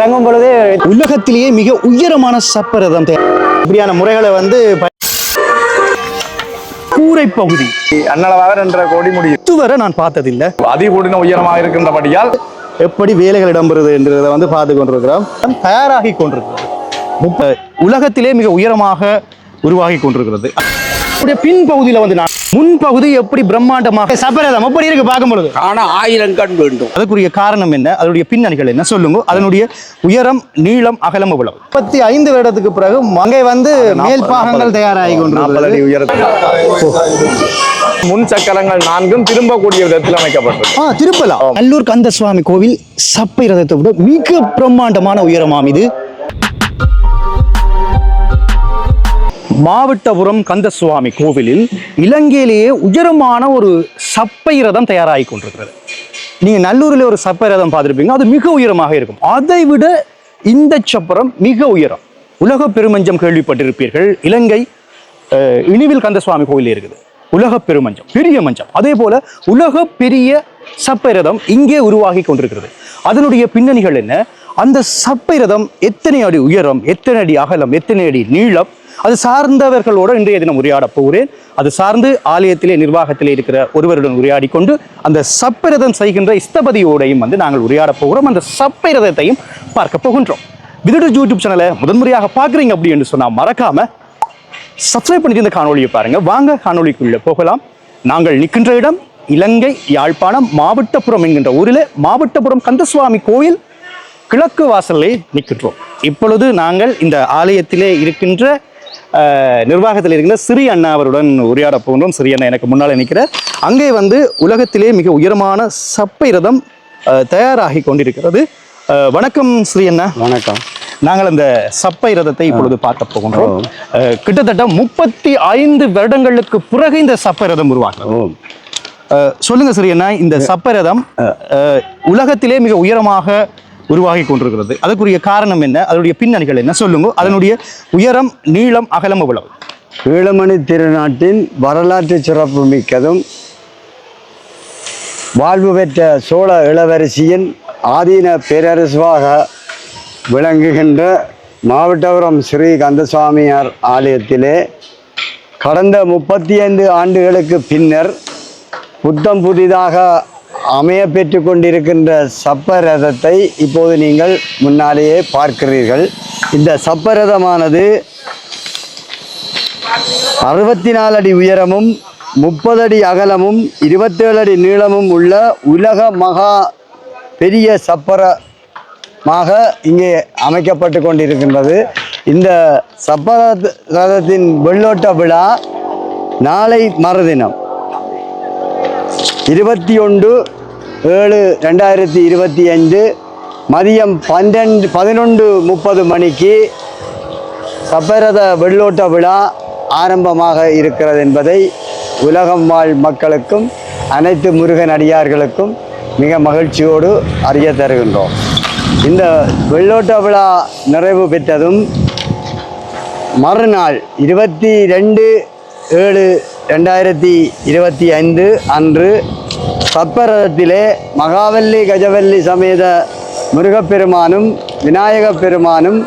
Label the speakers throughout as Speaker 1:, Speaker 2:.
Speaker 1: இறங்கும் பொழுதே உலகத்திலேயே மிக உயரமான சப்பரதம் இப்படியான முறைகளை வந்து கூரை பகுதி.
Speaker 2: அன்னளவாக என்ற கோடி முடியும்.
Speaker 1: இதுவரை நான் பார்த்ததில்லை.
Speaker 2: அதிகூடின உயரமாக இருக்கின்றபடியால்
Speaker 1: எப்படி வேலைகள் இடம்பெறுது என்றதை வந்து பார்த்து கொண்டிருக்கிறோம். தயாராகி கொண்டிருக்கிறது. முப்ப- உலகத்திலே மிக உயரமாக உருவாகி கொண்டிருக்கிறது. அப்படியே பின் பகுதியில் வந்து நான் முன்பகுதி எப்படி பிரம்மாண்டமாக சபரதம் எப்படி இருக்கு பார்க்கும் பொழுது
Speaker 3: ஆனா ஆயிரம் கண் வேண்டும்.
Speaker 1: அதுக்குரிய காரணம் என்ன? அதனுடைய பின்னணிகள் என்ன? சொல்லுங்க. அதனுடைய உயரம் நீளம் அகலம் எவ்வளவு? முப்பத்தி ஐந்து வருடத்துக்கு பிறகு மங்கை வந்து மேல் பாகங்கள் தயாராகி கொண்டிருக்கிறது.
Speaker 2: உயரத்தில். முன் சக்கரங்கள் நான்கும் திரும்பக்கூடிய விதத்தில் அமைக்கப்பட்டது.
Speaker 1: ஆ திருப்பலாம் நல்லூர் கந்தசுவாமி கோவில் சப்பை ரதத்தை விட மிக பிரம்மாண்டமான உயரமாம் இது. மாவட்டபுரம் கந்தசுவாமி கோவிலில் இலங்கையிலேயே உயரமான ஒரு சப்பை ரதம் தயாராகி கொண்டிருக்கிறது. நீங்கள் நல்லூரில் ஒரு சப்பை ரதம் பார்த்துருப்பீங்க அது மிக உயரமாக இருக்கும். அதை விட இந்த சப்பரம் மிக உயரம். உலக பெருமஞ்சம் கேள்விப்பட்டிருப்பீர்கள் இலங்கை இனிவில் கந்தசுவாமி கோவில் இருக்குது. உலக பெருமஞ்சம் பெரிய மஞ்சம். அதே போல உலக பெரிய சப்பை ரதம் இங்கே உருவாகி கொண்டிருக்கிறது. அதனுடைய பின்னணிகள் என்ன? அந்த சப்பை ரதம் எத்தனை அடி உயரம் எத்தனை அடி அகலம் எத்தனை அடி நீளம் அது சார்ந்தவர்களோடு இன்றைய தினம் உரையாட போகிறேன். அது சார்ந்து ஆலயத்திலே நிர்வாகத்திலே இருக்கிற ஒருவருடன் உரையாடி கொண்டு அந்த சப்பிரதம் செய்கின்ற இஸ்தபதியோடையும் வந்து நாங்கள் உரையாட போகிறோம். அந்த சப்பிரதத்தையும் பார்க்க போகின்றோம். விதிடு யூடியூப் சேனலை முதன்முறையாக பார்க்குறீங்க அப்படி என்று சொன்னால் மறக்காம சப்ஸ்கிரைப் பண்ணிட்டு இந்த காணொலியை பாருங்க. வாங்க காணொலிக்குள்ளே போகலாம். நாங்கள் நிற்கின்ற இடம் இலங்கை யாழ்ப்பாணம் மாவட்டபுரம் என்கின்ற ஊரில் மாவட்டபுரம் கந்தசுவாமி கோயில் கிழக்கு வாசலிலே நிற்கின்றோம். இப்பொழுது நாங்கள் இந்த ஆலயத்திலே இருக்கின்ற நிர்வாகத்தில் இருக்கின்ற சிறி அண்ணா அவருடன் உரையாட போகின்றோம். சிறி அண்ணா எனக்கு முன்னால் நிற்கிறார். அங்கே வந்து உலகத்திலே மிக உயரமான சப்பை ரதம் தயாராகி கொண்டிருக்கிறது. வணக்கம் ஸ்ரீ அண்ணா.
Speaker 3: வணக்கம்.
Speaker 1: நாங்கள் அந்த சப்பை ரதத்தை இப்பொழுது பார்க்க போகின்றோம். கிட்டத்தட்ட முப்பத்தி ஐந்து வருடங்களுக்கு பிறகு இந்த சப்பை ரதம் உருவாகும்
Speaker 3: ஓ.
Speaker 1: சொல்லுங்க சரியண்ணா இந்த சப்பை ரதம் உலகத்திலே மிக உயரமாக உருவாகி கொண்டிருக்கிறது. அதுக்குரிய காரணம் என்ன? அதனுடைய பின்னணிகள் என்ன? சொல்லுங்க. அதனுடைய உயரம் நீளம் அகலம் எவ்வளவு?
Speaker 3: ஈழமணி திருநாட்டின் வரலாற்று சிறப்பு மிக்கதும் வாழ்வு பெற்ற சோழ இளவரசியின் ஆதீன பேரரசுவாக விளங்குகின்ற மாவட்டபுரம் ஸ்ரீ கந்தசுவாமியார் ஆலயத்திலே கடந்த முப்பத்தி ஐந்து ஆண்டுகளுக்கு பின்னர் புத்தம் புதிதாக அமைய பெற்று கொண்டிருக்கின்ற சப்பரதத்தை இப்போது நீங்கள் முன்னாலேயே பார்க்கிறீர்கள். இந்த சப்பரதமானது அறுபத்தி நாலு அடி உயரமும் முப்பது அடி அகலமும் இருபத்தேழு அடி நீளமும் உள்ள உலக மகா பெரிய சப்பரமாக இங்கே அமைக்கப்பட்டு கொண்டிருக்கின்றது. இந்த சப்பர ரதத்தின் வெள்ளோட்ட விழா நாளை மறுதினம். இருபத்தி ஒன்று ஏழு ரெண்டாயிரத்தி இருபத்தி ஐந்து மதியம் பன்னெண்டு பதினொன்று முப்பது மணிக்கு சபரத வெள்ளோட்ட விழா ஆரம்பமாக இருக்கிறது என்பதை உலகம் வாழ் மக்களுக்கும் அனைத்து முருகன் அடியார்களுக்கும் மிக மகிழ்ச்சியோடு அறிய தருகின்றோம். இந்த வெள்ளோட்ட விழா நிறைவு பெற்றதும் மறுநாள் இருபத்தி ரெண்டு ஏழு ரெண்டாயிரத்தி இருபத்தி ஐந்து அன்று சப்பரதத்திலே மகாவல்லி கஜவல்லி சமேத முருகப்பெருமானும் விநாயகப் பெருமானும்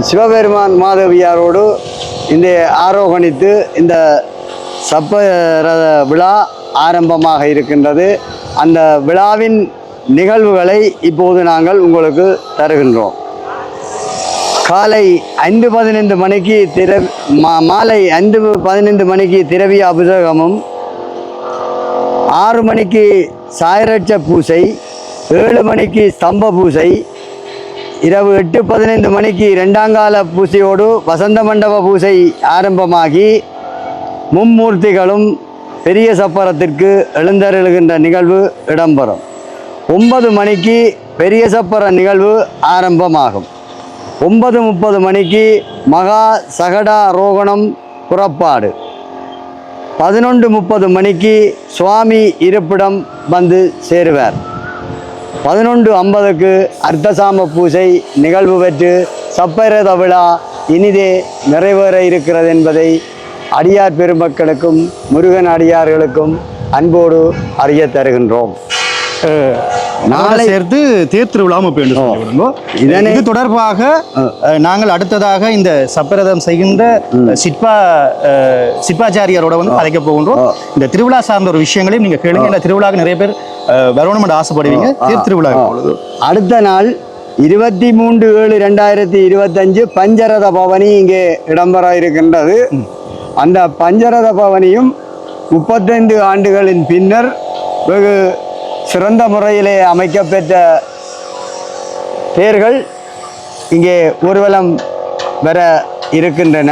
Speaker 3: சிவபெருமான் மாதவியாரோடு இந்த ஆரோகணித்து இந்த சப்பரத விழா ஆரம்பமாக இருக்கின்றது. அந்த விழாவின் நிகழ்வுகளை இப்போது நாங்கள் உங்களுக்கு தருகின்றோம். காலை ஐந்து பதினைந்து மணிக்கு திர மா மாலை ஐந்து பதினைந்து மணிக்கு திரவிய அபிஷேகமும் ஆறு மணிக்கு சாயரட்ச பூசை ஏழு மணிக்கு ஸ்தம்ப பூசை இரவு எட்டு பதினைந்து மணிக்கு ரெண்டாங்கால பூசையோடு வசந்த மண்டப பூசை ஆரம்பமாகி மும்மூர்த்திகளும் பெரிய சப்பரத்திற்கு எழுந்தருளுகின்ற நிகழ்வு இடம்பெறும். ஒன்பது மணிக்கு பெரிய சப்பர நிகழ்வு ஆரம்பமாகும். ஒன்பது முப்பது மணிக்கு மகா சகடா ரோகணம் புறப்பாடு. பதினொன்று முப்பது மணிக்கு சுவாமி இருப்பிடம் வந்து சேருவார். பதினொன்று ஐம்பதுக்கு அர்த்தசாம பூஜை நிகழ்வு பெற்று சப்பரத விழா இனிதே நிறைவேற இருக்கிறது என்பதை அடியார் பெருமக்களுக்கும் முருகன் அடியார்களுக்கும் அன்போடு அறிய தருகின்றோம்.
Speaker 1: நாளை சேர்த்து தேர் திருவிழாவும் இப்போ என்று சொல்லி விடுங்கோ.
Speaker 3: இதனை-
Speaker 1: இது தொடர்பாக நாங்கள் அடுத்ததாக இந்த சப்பரதம் செய்கின்ற சிற்பா சிற்பாச்சாரியாரோட வந்து கதைக்க போகின்றோம். இந்த திருவிழா சார்ந்த ஒரு விஷயங்களையும் நீங்க கேளுங்க. இந்த திருவிழாக்கு நிறைய பேர் அஹ், வரணும்னு ஆசைப்படுவீங்க. தேர் திருவிழா பொழுது
Speaker 3: அடுத்த நாள் இருபத்தி மூன்று ஏழு ரெண்டாயிரத்தி இருபத்தஞ்சு பஞ்சரத பவனி இங்கே இடம்பெற இருக்கின்றது. அந்த பஞ்சரத பவனியும் முப்பத்தைந்து ஆண்டுகளின் பின்னர் வெகு சிறந்த முறையிலே அமைக்கப்பெற்ற தேர்கள் இங்கே ஊர்வலம் வர இருக்கின்றன.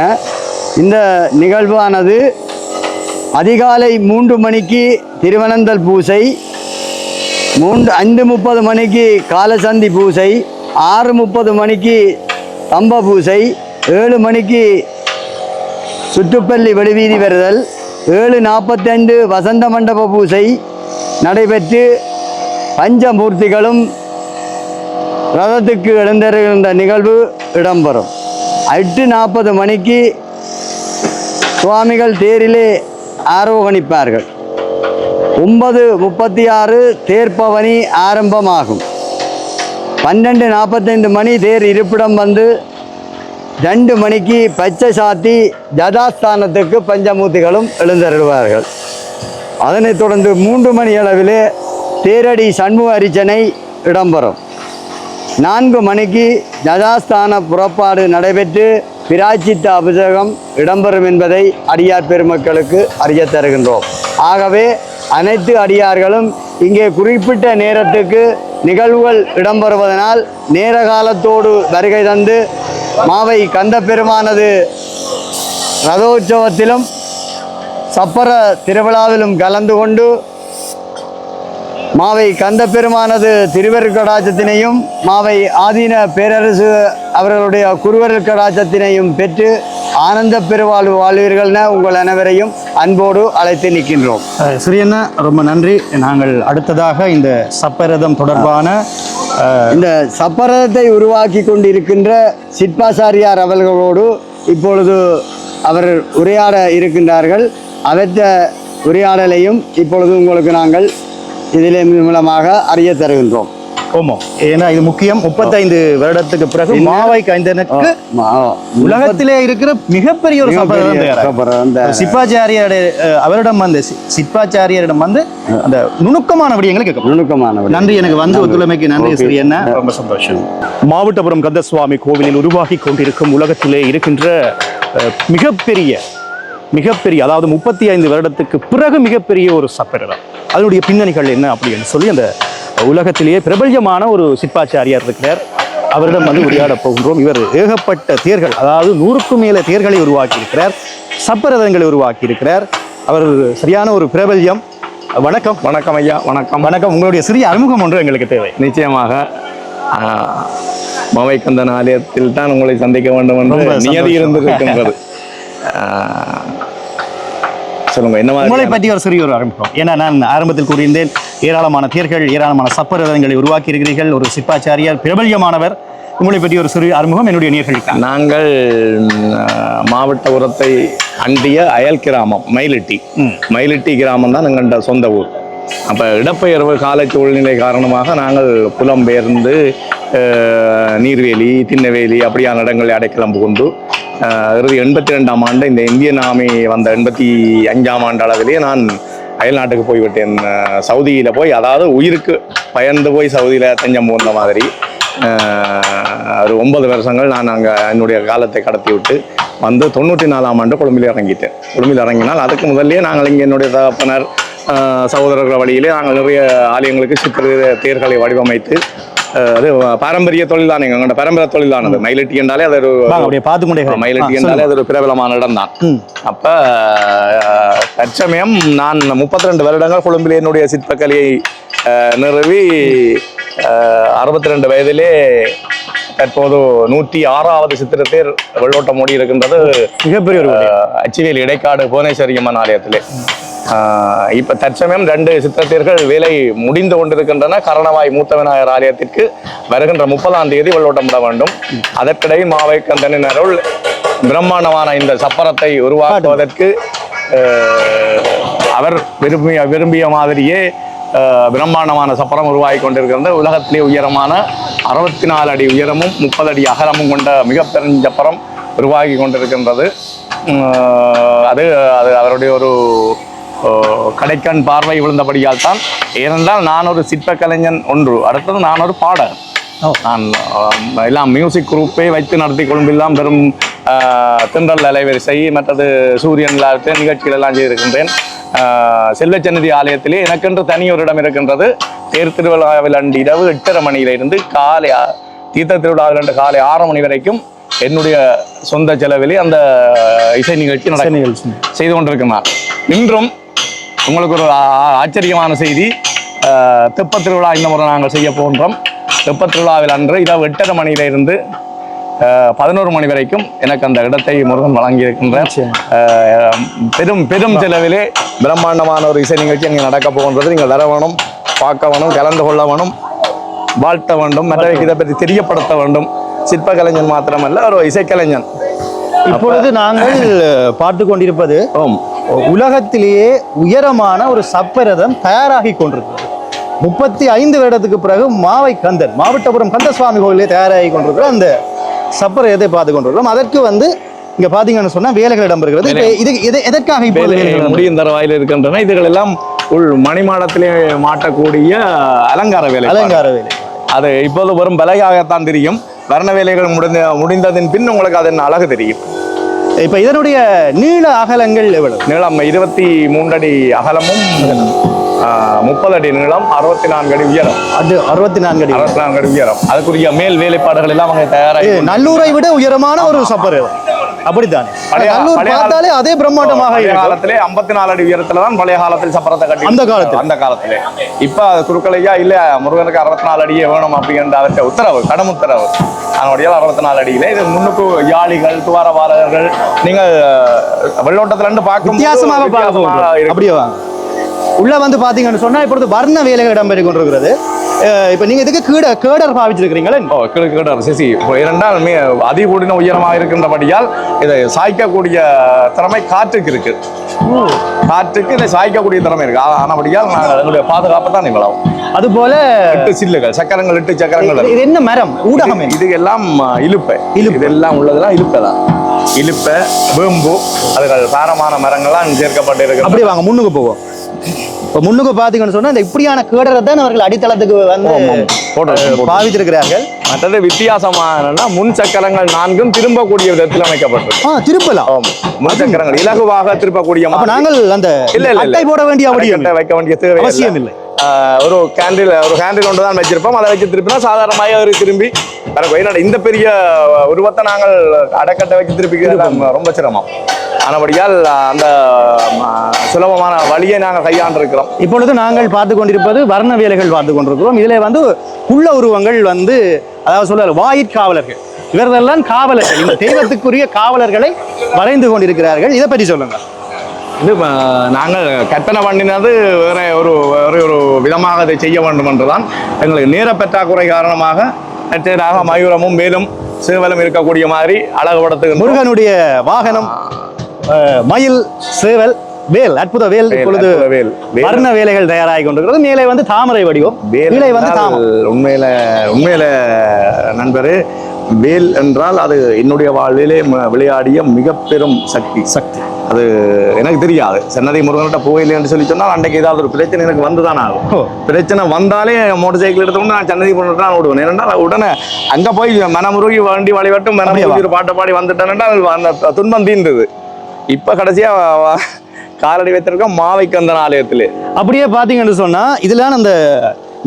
Speaker 3: இந்த நிகழ்வானது அதிகாலை மூன்று மணிக்கு திருவனந்தல் பூசை மூன்று ஐந்து முப்பது மணிக்கு காலசந்தி பூசை ஆறு முப்பது மணிக்கு தம்ப பூசை ஏழு மணிக்கு சுற்றுப்பள்ளி வெளிவீதி வருதல் ஏழு நாற்பத்தைந்து வசந்த மண்டப பூசை நடைபெற்று பஞ்சமூர்த்திகளும் ரதத்துக்கு எழுந்தருகின்ற நிகழ்வு இடம்பெறும். எட்டு நாற்பது மணிக்கு சுவாமிகள் தேரிலே ஆரோகணிப்பார்கள். ஒன்பது முப்பத்தி ஆறு தேர்ப்பவனி ஆரம்பமாகும். பன்னெண்டு நாற்பத்தைந்து மணி தேர் இருப்பிடம் வந்து ரெண்டு மணிக்கு பச்சை சாத்தி ஜதாஸ்தானத்துக்கு பஞ்சமூர்த்திகளும் எழுந்தருள்வார்கள். அதனைத் தொடர்ந்து மூன்று மணி அளவிலே தேரடி சண்முக அரிச்சனை இடம்பெறும். நான்கு மணிக்கு ஜதாஸ்தான புறப்பாடு நடைபெற்று பிராச்சித்த அபிஷேகம் இடம்பெறும் என்பதை அடியார் பெருமக்களுக்கு அறியத் தருகின்றோம். ஆகவே அனைத்து அடியார்களும் இங்கே குறிப்பிட்ட நேரத்துக்கு நிகழ்வுகள் இடம்பெறுவதனால் நேர காலத்தோடு வருகை தந்து மாவை கந்த பெருமானது ரதோற்சவத்திலும் சப்பர திருவிழாவிலும் கலந்து கொண்டு மாவை கந்த பெருமானது திருவருக்கடாச்சத்தினையும் மாவை ஆதீன பேரரசு அவர்களுடைய குருவருள் கடாச்சத்தினையும் பெற்று ஆனந்த பெருவாழ்வு வாழ்வீர்கள்னு உங்கள் அனைவரையும் அன்போடு அழைத்து நிற்கின்றோம்.
Speaker 1: அஹ், சிறியண்ணா ரொம்ப நன்றி. நாங்கள் அடுத்ததாக இந்த சப்பரதம் தொடர்பான
Speaker 3: இந்த சப்பரத்தை உருவாக்கி கொண்டிருக்கின்ற சிற்பாசாரியார் அவர்களோடு இப்பொழுது அவர் உரையாட இருக்கின்றார்கள். அவற்ற உரையாடலையும் இப்பொழுது உங்களுக்கு நாங்கள் இதிலே மூலமாக அறிய தருகின்றோம்.
Speaker 1: ஓமோ. ஏன்னா இது முக்கியம். முப்பத்தைந்து வருடத்துக்கு பிறகு மாவை கைந்தனுக்கு
Speaker 3: மா-
Speaker 1: உலகத்திலே இருக்கிற மிகப்பெரிய ஒரு அஹ், அவரிடம் வந்து சி- சிற்பாச்சாரியாரிடம் வந்து அந்த நுணுக்கமான விடயங்களை கேட்க
Speaker 3: நுணுக்கமான
Speaker 1: நன்றி எனக்கு வந்து ஒத்துழைமைக்கு நன்றி ஸ்ரீ என்ன ரொம்ப சந்தோஷம். மாவட்டபுரம் கந்தசுவாமி கோவிலில் உருவாகி கொண்டிருக்கும் உலகத்திலே இருக்கின்ற மிகப்பெரிய மிகப்பெரிய அதாவது முப்பத்தி ஐந்து வருடத்துக்கு பிறகு மிகப்பெரிய ஒரு சப்பரம் அதனுடைய பின்னணிகள் என்ன அப்படின்னு சொல்லி அந்த உலகத்திலேயே பிரபல்யமான ஒரு சிற்பாச்சாரியார் இருக்கிறார். அவரிடம் வந்து உரையாடப் போகின்றோம். இவர் ஏகப்பட்ட தேர்கள் அதாவது நூறுக்கும் மேல தேர்களை உருவாக்கி இருக்கிறார் சப்பரதங்களை உருவாக்கி இருக்கிறார் அவர் சரியான ஒரு பிரபல்யம். வணக்கம்.
Speaker 2: வணக்கம் ஐயா வணக்கம்.
Speaker 1: வணக்கம். உங்களுடைய சிறிய அறிமுகம் ஒன்று எங்களுக்கு தேவை.
Speaker 2: நிச்சயமாக மவைக்கந்தன் ஆலயத்தில் தான் உங்களை சந்திக்க வேண்டும் என்று நியதி. இருந்திருக்கின்றது. சொல்லுங்க என்ன
Speaker 1: உங்களை பற்றி ஒரு சிறிய ஒரு அறிமுகம் ஏன்னா நான் ஆரம்பத்தில் கூறியிருந்தேன் ஏராளமான தேர்கள் ஏராளமான சப்பரதங்களை உருவாக்கி இருக்கிறீர்கள் ஒரு சிப்பாச்சாரியார் பிரபல்யமானவர். உங்களை பற்றி ஒரு சிறிய அறிமுகம் என்னுடைய நேர்களுக்கு
Speaker 2: நாங்கள் ஆஹ், மாவட்டபுரத்தை அண்டிய அயல் கிராமம் மயிலிட்டி. மயிலிட்டி கிராமம் தான் எங்கள்ட சொந்த ஊர். அப்போ இடப்பெயர்வு கால சூழ்நிலை காரணமாக நாங்கள் புலம்பெயர்ந்து நீர்வேலி திண்ணவேலி அப்படியான இடங்களை அடைக்கலம் புகுந்து இறுதி எண்பத்தி ரெண்டாம் ஆண்டு இந்த இந்தியன் ஆர்மி வந்த எண்பத்தி அஞ்சாம் ஆண்டு அளவிலேயே நான் அயல் நாட்டுக்கு போய்விட்டேன் சவுதியில் போய் அதாவது உயிருக்கு பயந்து போய் சவுதியில் தஞ்சம் போந்த மாதிரி ஒரு ஒன்பது வருஷங்கள் நான் அங்கே என்னுடைய காலத்தை கடத்தி விட்டு வந்து தொண்ணூற்றி நாலாம் ஆண்டு கொழும்பில் இறங்கிட்டேன். கொழும்பில் இறங்கினால் அதுக்கு முதல்லயே நாங்கள் இங்கே என்னுடைய தகப்பனர் சகோதரர்கள் வழியிலே நாங்கள் நிறைய ஆலயங்களுக்கு சித்திர தேர்களை வடிவமைத்து அது பாரம்பரிய தொழில் தான் எங்களோட பாரம்பரிய தொழில் தானது மயிலட்டி என்றாலே அது ஒரு
Speaker 1: பார்த்து கொண்டே.
Speaker 2: மயிலட்டி என்றாலே. அது ஒரு பிரபலமான இடம் தான். அப்ப தற்சமயம் நான் முப்பத்தி ரெண்டு வருடங்கள் கொழும்பில் என்னுடைய சிற்பக்கலையை நிறுவி அறுபத்தி ரெண்டு வயதிலே தற்போது நூற்றி ஆறாவது சித்திரத்தேர் வெள்ளோட்டம் ஓடி இருக்கின்றது
Speaker 1: மிகப்பெரிய ஒரு
Speaker 2: அச்சிவேல் இடைக்காடு புவனேஸ்வரி அம்மன் ஆலயத்திலே இப்போ தற்சமயம் ரெண்டு சித்திரத்தியர்கள் வேலை முடிந்து கொண்டிருக்கின்றன. கரணவாய் மூத்த விநாயகர் ஆலயத்திற்கு வருகின்ற முப்பதாம் தேதி வெள்ளோட்டம் விட வேண்டும். அதற்கிடையில் மாவை கந்தனின் அருள் பிரம்மாண்டமான இந்த சப்பரத்தை உருவாக்குவதற்கு அவர் விரும்பிய விரும்பிய மாதிரியே பிரம்மாண்டமான சப்பரம் உருவாகி கொண்டிருக்கிறது. உலகத்திலே உயரமான அறுபத்தி நாலு அடி உயரமும் முப்பது அடி அகலமும் கொண்ட மிக பெருஞ்சப்பரம் உருவாகி கொண்டிருக்கின்றது. அது அது அவருடைய ஒரு கடைக்கண் பார்வை விழுந்தபடியால் தான் ஏனென்றால் நான் ஒரு சிற்ப கலைஞன் ஒன்று அடுத்தது நான் ஒரு பாடகன். நான் எல்லாம் மியூசிக் குரூப்பை வைத்து நடத்தி கொள்ளும்பெல்லாம் பெரும் ஆ, தென்றல் அலைவரிசை மற்றது சூரியன் நிகழ்ச்சிகள் எல்லாம் செய்திருக்கின்றேன். செல்வச்சன்னதி ஆலயத்திலே எனக்கென்று தனி ஒரு இடம் இருக்கின்றது. தேர் திருவிழாவில் அன்று இரவு எட்டரை மணியிலிருந்து காலை தீர்த்த திருவிழாவில் அன்று காலை ஆறு மணி வரைக்கும் என்னுடைய சொந்த செலவிலே அந்த இசை நிகழ்ச்சி நடக்கும்.
Speaker 1: நிகழ்ச்சி.
Speaker 2: செய்து கொண்டிருக்கிறார் இன்றும் உங்களுக்கு ஒரு ஆச்சரியமான செய்தி. அஹ், தெப்பத் திருவிழா இந்த முறை நாங்கள் செய்ய போன்றோம் தெப்பத் திருவிழாவில் அன்று இரவு எட்டரை மணியிலிருந்து பதினோரு மணி வரைக்கும் எனக்கு அந்த இடத்தை முருகன். அஹ், பெரும் பெரும் செலவிலே பிரம்மாண்டமான ஒரு இசை நிகழ்ச்சி அங்கே நடக்க போகின்றது. நீங்கள் வர வேணும் பார்க்க வேணும் கலந்து கொள்ள வேணும் வாழ்த்த வேண்டும் மற்றவைக்கு இதை பற்றி தெரியப்படுத்த வேண்டும். சிற்ப கலைஞன் மாத்திரமல்ல ஒரு இசைக்கலைஞன்.
Speaker 1: இப்பொழுது நாங்கள் பார்த்து கொண்டிருப்பது
Speaker 2: ஓம்
Speaker 1: உலகத்திலேயே உயரமான ஒரு சப்பரதம் தயாராகி கொண்டிருக்கிறது. முப்பத்தி ஐந்து வருடத்துக்கு பிறகு மாவை கந்தன் மாவட்டபுரம் கந்தசுவாமி கோயிலே தயாராகி கொண்டிருக்கிற அந்த சப்பரத்தை பார்த்து கொண்டிருக்கிறோம். அதற்கு வந்து இங்க பாத்தீங்கன்னு சொன்னா வேலைகள் இடம்பெறுகிறது. இது இது- எதற்காக இடம்பெறுகிறது?
Speaker 2: முடியும் தரவாயில் இருக்கின்றன. இதுகள் எல்லாம் உள் மணிமாடத்திலே மாட்டக்கூடிய அலங்கார வேலை.
Speaker 1: அலங்கார வேலை.
Speaker 2: அது இப்போது வெறும் விலையாகத்தான் தெரியும். வர்ண வேலைகள் முடிந்த முடிந்ததின் பின் உங்களுக்கு அதன் அழகு தெரியும்.
Speaker 1: இப்ப இதனுடைய நீள அகலங்கள் எவ்வளவு?
Speaker 2: நீளம் இருபத்தி மூன்றடி அகலமும் முப்பது அடி நீளம் அறுபத்தி நான்கு அடி உயரம்.
Speaker 1: அது அறுபத்தி நான்கு அடி.
Speaker 2: அறுபத்தி நான்கு அடி உயரம். அதுக்குரிய மேல் வேலைப்பாடுகள் எல்லாம் அவங்க தயாராகி
Speaker 1: நல்லூரை விட உயரமான ஒரு சப்பரதம் அப்படித்தானே. பார்த்தாலே அதே பிரம்மாண்டமாக
Speaker 2: காலத்திலே ஐம்பத்தி நாலு அடி உயரத்துல தான் பழைய காலத்தில் சப்பரத்தை கட்டி
Speaker 1: அந்த காலத்துல?
Speaker 2: அந்த காலத்திலே. இப்ப அது குறுக்கலையா? இல்ல முருகனுக்கு அறுபத்தி நாலு அடியே வேணும் அப்படின்ற அவற்றை உத்தரவு கடும் உத்தரவு. அதனுடைய அறுபத்தி நாலு அடியில இது முன்னுக்கு யாளிகள் துவாரபாலகர்கள். நீங்கள் வெள்ளோட்டத்துல இருந்து பார்க்கும்
Speaker 1: வித்தியாசமாக பார்க்க அப்படியே உள்ள வந்து பாத்தீங்கன்னு சொன்னா இப்பொழுது வர்ண வேலைகள் இடம்பெற்று கொண்டிருக்கிறது இப்ப நீங்க இதுக்கு கீழ கேடர் பாவிச்சிருக்கிறீங்களே?
Speaker 2: ஓ கிழக்கு கிழக்கு சிசி இப்போ இரண்டால் மே அதிகூடின உயரமாக இருக்கின்றபடியால் இதை சாய்க்கக்கூடிய திறமை காற்றுக்கு இருக்கு. காற்றுக்கு இதை சாய்க்கக்கூடிய திறமை இருக்கு. ஆனபடியால் நாங்கள் எங்களுடைய பாதுகாப்பு தான் இவ்வளவு
Speaker 1: அது போல
Speaker 2: எட்டு சில்லுகள் சக்கரங்கள் எட்டு சக்கரங்கள் இருக்கு.
Speaker 1: இது என்ன மரம்? ஊடகம்?
Speaker 2: இது எல்லாம் இழுப்பை.
Speaker 1: இலுப்பை.
Speaker 2: இதெல்லாம் உள்ளதெல்லாம் இலுப்பை தான். இலுப்பை வேம்பு அதுகள் பாரமான மரங்கள்லாம் சேர்க்கப்பட்டு இருக்கிறது
Speaker 1: அப்படியே வாங்க முன்னுக்கு போவோம். இப்ப முன்னுக்கு பாத்தீங்கன்னு சொன்னா இந்த இப்படியான கேடரை தான் அவர்கள் அடித்தளத்துக்கு வந்து. பாவிச்சிருக்கிறார்கள்
Speaker 2: மற்றது வித்தியாசமான முன் சக்கரங்கள் நான்கும் திரும்பக்கூடிய விதத்தில் அமைக்கப்பட்டிருக்கு.
Speaker 1: ஆ திருப்பலாம்.
Speaker 2: ஆம். முன் சக்கரங்கள் இலகுவாக திருப்பக்கூடிய
Speaker 1: அப்ப
Speaker 2: மாதிரி.
Speaker 1: நாங்கள் அந்த
Speaker 2: இல்ல, இல்ல,
Speaker 1: போட வேண்டிய அவசியம்
Speaker 2: வைக்க வேண்டிய தேவை
Speaker 1: அவசியம் இல்லை.
Speaker 2: ஒரு கேண்டில் ஒரு கேண்டில் ஒன்று தான் வச்சிருப்போம். அதை வச்சு திருப்பினா சாதாரணமாக ஒரு திரும்பி என்னடா இந்த பெரிய உருவத்தை நாங்கள் அடைக்கட்டை வச்சு திருப்பிக்கிறது ரொம்ப சிரமம். ஆனபடியால் அந்த சுலபமான வழியை நாங்கள் கையாண்டிருக்கிறோம்.
Speaker 1: இப்பொழுது நாங்கள் பார்த்து கொண்டிருப்பது வர்ண வேலைகள் பார்த்து கொண்டிருக்கிறோம். இதிலே வந்து உள்ள உருவங்கள் வந்து அதாவது சொல்ல வாயிற்காவலர்கள் இவர்களெல்லாம் காவலர்கள். இந்த தெய்வத்துக்குரிய காவலர்களை வரைந்து கொண்டிருக்கிறார்கள். இதை பற்றி சொல்லுங்க
Speaker 2: இது நாங்கள் கற்பனை பண்ணினது வேற ஒரு வேற ஒரு விதமாக அதை செய்ய வேண்டும் என்றுதான் எங்களுக்கு நேர பற்றாக்குறை காரணமாக நெற்றேராக மயூரமும் மேலும் சேவலும் இருக்கக்கூடிய மாதிரி அழகுபடுத்துகின்ற
Speaker 1: முருகனுடைய வாகனம் மயில் சேவல் வேல் அற்புத வேல் இப்பொழுது. வர்ண வேலைகள் தயாராகி கொண்டிருக்கிறது. மேலே வந்து தாமரை வடிவம்.
Speaker 2: வேல்
Speaker 1: வந்து
Speaker 2: உண்மையில உண்மையில நண்பரே வேல் என்றால் அது என்னுடைய வாழ்விலே விளையாடிய மிக பெரும் சக்தி.
Speaker 1: சக்தி.
Speaker 2: அது எனக்கு தெரியாது. சென்னதி முருகன்கிட்ட போயில்லைன்னு சொல்லி சொன்னால் அன்றைக்கு ஏதாவது ஒரு பிரச்சனை எனக்கு வந்துதான் ஆகும்.
Speaker 1: ஓ.
Speaker 2: பிரச்சனை வந்தாலே மோட்டர் சைக்கிள் எடுத்துக்கொண்டு நான் சென்னதி முருகன் தான் ஓடுவேன். ஏனென்றால் உடனே அங்க போய் மனமுருகி வண்டி வழிபட்டும் மனமுருகி ஒரு பாட்டை பாடி வந்துட்டேன்னால் அந்த துன்பம் தீர்ந்தது. இப்ப கடைசியா வ- வ- காலடி வைத்திருக்கோம் மாவைக்கந்தன் ஆலயத்திலே.
Speaker 1: அப்படியே பாத்தீங்கன்னு சொன்னா இதுல அந்த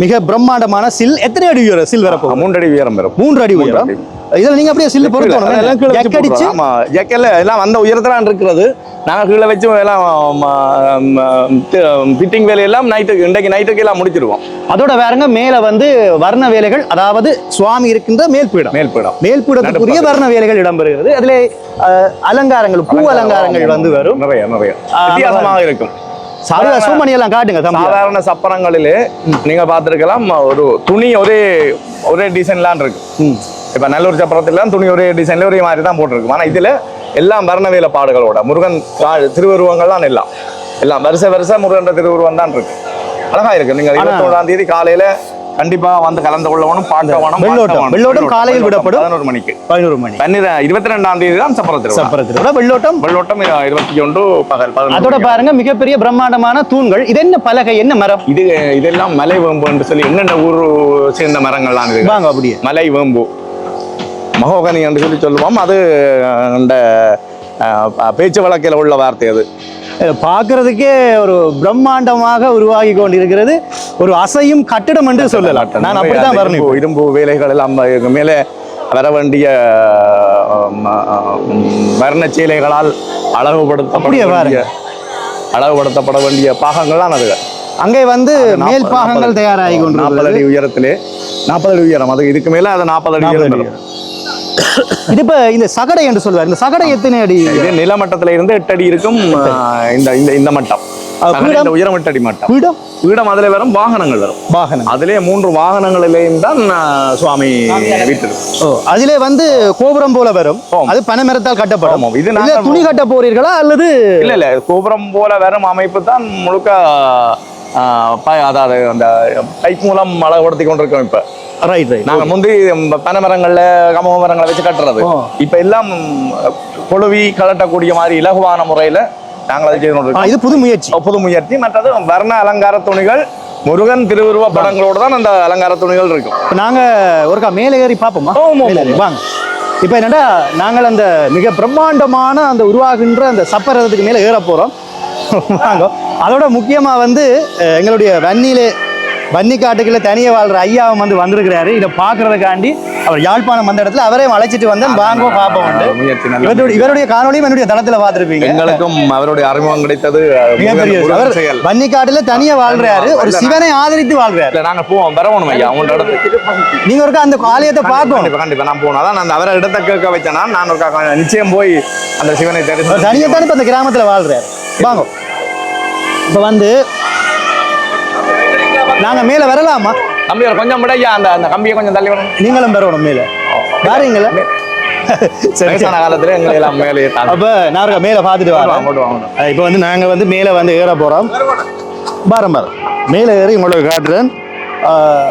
Speaker 1: மிக பிரம்மாண்டமான சில். எத்தனை அடி உயரம் சில் வரப்போகுது?
Speaker 2: மூன்றடி உயரம் வரும்.
Speaker 1: மூன்று அடி உயரம். இதுல நீங்க அப்படியே சில்லு
Speaker 2: அதெல்லாம் கீழே
Speaker 1: பொருத்தணும்
Speaker 2: வச்சு
Speaker 1: ஜக்கடிச்சு.
Speaker 2: போடுறோம். ஆமா ஜக்கெல்ல எல்லாம் அந்த உயரத்துல இருக்கிறது. நாங்க கீழே வச்சு எல்லாம் ஃபிட்டிங் வேலையெல்லாம் நைட்டுக்கு இன்றைக்கு நைட்டுக்கு எல்லாம் முடிச்சிருவோம்.
Speaker 1: அதோட வேறங்க மேல வந்து வர்ண வேலைகள் அதாவது சுவாமி இருக்கின்ற மேல்பீடம்
Speaker 2: மேல்பீடம்
Speaker 1: மேல்பீடத்துக்குரிய வர்ண வேலைகள் இடம்பெறுகிறது. அதுல அலங்காரங்கள் பூ அலங்காரங்கள் வந்து வரும்.
Speaker 2: நிறைய நிறைய. வித்தியாசமாக இருக்கும்.
Speaker 1: சாதாரண சுமணி எல்லாம் காட்டுங்க
Speaker 2: சாதாரண சப்பரங்களிலே நீங்க பார்த்திருக்கலாம் ஒரு துணி ஒரே ஒரே டிசைன்லாம் இருக்கு. இப்ப நல்லூர் சப்பரத்துல துணி ஒரே டிசைன்ல ஒரே மாதிரி தான் போட்டிருக்கும். ஆனா இதுல எல்லாம் வர்ணவேல பாடுகளோட முருகன் திருவுருவங்கள் தான் எல்லாம். எல்லாம் வருஷ வருஷம் முருகன் திருவுருவம் தான் இருக்கு. அழகா இருக்கு. நீங்க இருபத்தோழாம் தேதி காலையில கண்டிப்பா வந்து கலந்து கொள்ளவனும் பார்க்க வேணும்
Speaker 1: வெள்ளோட்டம். வெள்ளோட்டம் காலையில் விடப்படும்.
Speaker 2: பதினோரு மணிக்கு.
Speaker 1: பதினோரு மணி.
Speaker 2: பன்னிர இருபத்தி ரெண்டாம் தேதி தான் சப்பர திருவிழா.
Speaker 1: சப்பரத்தில் வெள்ளோட்டம்.
Speaker 2: வெள்ளோட்டம் இருபத்தி ஒன்று பகல்
Speaker 1: அதோட. பாருங்க மிகப்பெரிய பிரம்மாண்டமான தூண்கள். இது என்ன பலகை என்ன மரம்?
Speaker 2: இது இதெல்லாம் மலை வேம்பு என்று சொல்லி என்னென்ன ஊர் சேர்ந்த மரங்கள்லாம் இது?
Speaker 1: வாங்க அப்படியே.
Speaker 2: மலை வேம்பு. மகோகனி என்று சொல்லி சொல்லுவோம். அது அந்த பேச்சு வழக்கில் உள்ள வார்த்தை அது.
Speaker 1: பார்க்கறதுக்கே ஒரு பிரம்மாண்டமாக உருவாகி கொண்டிருக்கிறது. ஒரு அசையும் கட்டிடம் என்று சொல்லலாம். நான் அப்படித்தான்
Speaker 2: அந்த
Speaker 1: வரணும்
Speaker 2: இரும்பு- வேலைகள் எல்லாம் மேலே வர வேண்டிய அஹ், ம், வர்ண சீலைகளால் அழகுபடுத்தப்பட வேண்டிய அழகுபடுத்தப்பட வேண்டிய பாகங்கள்லாம் அது
Speaker 1: அங்கே வந்து மேல் பாகங்கள் தயாராகி
Speaker 2: நாற்பது
Speaker 1: கொண்டிருக்கிறது
Speaker 2: அடி உயரத்திலே நாற்பது அடி உயரம். அது இதுக்கு மேல அது நாற்பது அடி
Speaker 1: 40
Speaker 2: உயரம்.
Speaker 1: இது இப்ப இந்த சகடை என்று சொல்வார். இந்த சகடை எத்தனை அடி?
Speaker 2: இது நிலமட்டத்துல இருந்து எட்டு அடி. இருக்கும் இந்த இந்த இந்த மட்டம்.
Speaker 1: பீடம்?
Speaker 2: உயரம் எட்டு அடி மட்டம்.
Speaker 1: பீடம்?
Speaker 2: வீடம் அதிலே வரும் வாகனங்கள் வரும்.
Speaker 1: வாகனம்
Speaker 2: அதிலே மூன்று வாகனங்களிலேயும் தான் சுவாமி வீட்டிருக்கும்
Speaker 1: ஓ அதிலே வந்து கோபுரம் போல வரும். அது பனைமரத்தால் கட்டப்படும்.
Speaker 2: இது
Speaker 1: துணி கட்ட போறீர்களா அல்லது
Speaker 2: இல்ல இல்ல கோபுரம் போல வரும் அமைப்பு தான் முழுக்க அதாவது அந்த பைப் மூலம் அழகுபடுத்தி கொண்டிருக்கோம் இப்ப.
Speaker 1: ரைட் ரைட்
Speaker 2: நாங்க முந்தி பனை மரங்கள்ல கம மரங்களை வச்சு கட்டுறது. இப்ப எல்லாம் கொழுவி கலட்டக்கூடிய மாதிரி இலகுவான முறையில நாங்கள் அதை செய்து கொண்டிருக்கோம்.
Speaker 1: இது புது முயற்சி.
Speaker 2: புது முயற்சி. மற்றது வர்ண அலங்கார துணிகள் முருகன் திருவுருவ படங்களோடு தான் அந்த அலங்கார துணிகள் இருக்கும்.
Speaker 1: இப்ப நாங்க ஒருக்கா மேலே ஏறி பார்ப்போமா? வாங்க. இப்போ என்னடா நாங்கள் அந்த மிக பிரம்மாண்டமான அந்த உருவாகின்ற அந்த சப்பரத்துக்கு மேலே ஏற போகிறோம் வாங்க. அதோட முக்கியமாக வந்து எங்களுடைய வன்னியிலே வன்னி காட்டுக்குள்ள தனியே வாழ்ற ஐயாவும் வந்து வந்திருக்கிறாரு. இதை பார்க்கறதுக்காண்டி அவர் யாழ்ப்பாணம் வந்த இடத்துல அவரே அழைச்சிட்டு வந்தேன் வாங்கோ
Speaker 2: நல்ல
Speaker 1: இவருடைய காணொலியும் என்னுடைய தளத்தில் பார்த்துருப்பீங்க.
Speaker 2: எங்களுக்கும் அவருடைய அறிமுகம் கிடைத்தது
Speaker 1: மிகப்பெரிய வன்னி காட்டுல தனியா வாழ்றாரு. ஒரு சிவனை ஆதரித்து வாழ்றாரு.
Speaker 2: நாங்க போவோம் வரணும் ஐயா உங்களோட
Speaker 1: நீங்க ஒருக்கா அந்த ஆலயத்தை பார்க்கணும்.
Speaker 2: கண்டிப்பா நான் போனோம் அதான் அந்த அவரை இடத்தை கேட்க வச்சேன்னா நான் நிச்சயம் போய் அந்த சிவனை தரிசனம்
Speaker 1: தனியத்தானே இப்ப அந்த கிராமத்துல வாழ்றாரு. வாங்க. இப்ப வந்து நாங்க மேல வரலாமா?
Speaker 2: தம்பி ஒரு கொஞ்சம் விட ஐயா அந்த அந்த கம்பியை கொஞ்சம் தள்ளி வரணும்
Speaker 1: நீங்களும் வரணும் மேல. வாரீங்களா? சரி
Speaker 2: வயசான காலத்துல எங்களை எல்லாம் மேலே
Speaker 1: அப்ப நான் இருக்கா மேல
Speaker 2: வாங்க.
Speaker 1: அஹ் இப்ப வந்து நாங்க வந்து மேல வந்து ஏற போறோம். பாரம் பாரம் மேல ஏறி உங்களுக்கு காட்டுறேன். அஹ்